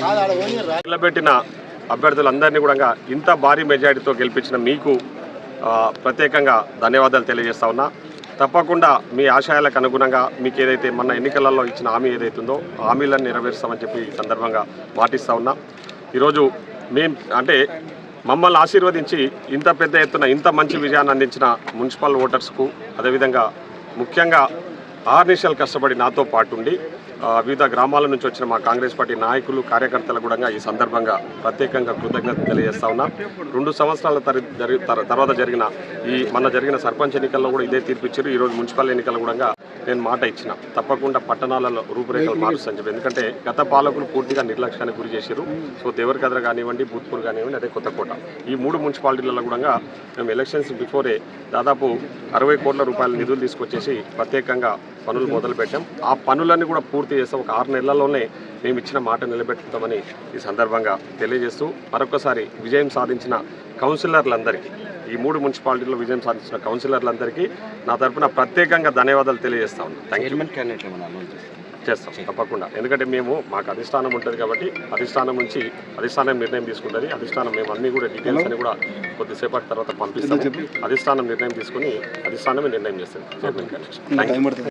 నిలబెట్టిన అభ్యర్థులందరినీ కూడా ఇంత భారీ మెజారిటీతో గెలిపించిన మీకు ప్రత్యేకంగా ధన్యవాదాలు తెలియజేస్తా ఉన్నా. తప్పకుండా మీ ఆశయాలకు అనుగుణంగా మీకు ఏదైతే మన ఎన్నికలలో ఇచ్చిన హామీ ఏదైతుందో ఉందో హామీలను నెరవేరుస్తామని చెప్పి ఈ సందర్భంగా మాటిస్తా ఉన్నా. ఈరోజు మేం అంటే మమ్మల్ని ఆశీర్వదించి ఇంత పెద్ద ఎత్తున ఇంత మంచి విజయాన్ని అందించిన మున్సిపల్ ఓటర్స్కు అదేవిధంగా ముఖ్యంగా ఆర్నిషాలు కష్టపడి నాతో పాటు ఉండి ఆ, వివిధ గ్రామాల నుంచి వచ్చిన మా కాంగ్రెస్ పార్టీ నాయకులు కార్యకర్తలు కూడా ఈ సందర్భంగా ప్రత్యేకంగా కృతజ్ఞత తెలియజేస్తా ఉన్నా. రెండు సంవత్సరాల తర్వాత జరిగిన ఈ మన జరిగిన సర్పంచ్ ఎన్నికల్లో కూడా ఇదే తీర్పు ఇచ్చారు. ఈరోజు మున్సిపల్ ఎన్నికల్లో కూడా నేను మాట ఇచ్చిన. తప్పకుండా పట్టణాలలో రూపురేఖలు మారుస్తాను చెప్పి. ఎందుకంటే గత పాలకులు పూర్తిగా నిర్లక్ష్యానికి గురి చేశారు సో దేవరకద్ర కానివ్వండి భూత్పూర్ కానివ్వండి అదే కొత్తకోట ఈ మూడు మున్సిపాలిటీలలో కూడా మేము ఎలక్షన్స్ బిఫోరే దాదాపు అరవై కోట్ల రూపాయల నిధులు తీసుకొచ్చేసి ప్రత్యేకంగా పనులు మొదలుపెట్టాం. ఆ పనులన్నీ కూడా పూర్తి చేస్తాం. ఒక ఆరు నెలల్లోనే మేము ఇచ్చిన మాట నిలబెట్టుకుంటామని ఈ సందర్భంగా తెలియజేస్తూ మరొకసారి విజయం సాధించిన కౌన్సిలర్లందరికీ ఈ మూడు మున్సిపాలిటీల్లో విజయం సాధించిన కౌన్సిలర్లందరికీ నా తరపున ప్రత్యేకంగా ధన్యవాదాలు తెలియజేస్తా ఉన్నాను థ్యాంక్ యూ చైర్మన్ క్యాండిడేట్ ఏమైనా అనౌన్స్ చేస్తారు చేస్తాం తప్పకుండా. ఎందుకంటే మేము మాకు అధిష్టానం ఉంటుంది కాబట్టి అధిష్టానం నుంచి అధిష్టానం నిర్ణయం తీసుకుంటుంది. అధిష్టానం మేము అన్ని కూడా డీటెయిల్స్ అని కూడా కొద్దిసేపటి తర్వాత పంపిస్తాము. అధిష్టానం నిర్ణయం తీసుకుని అధిష్టానమే నిర్ణయం చేస్తుంది.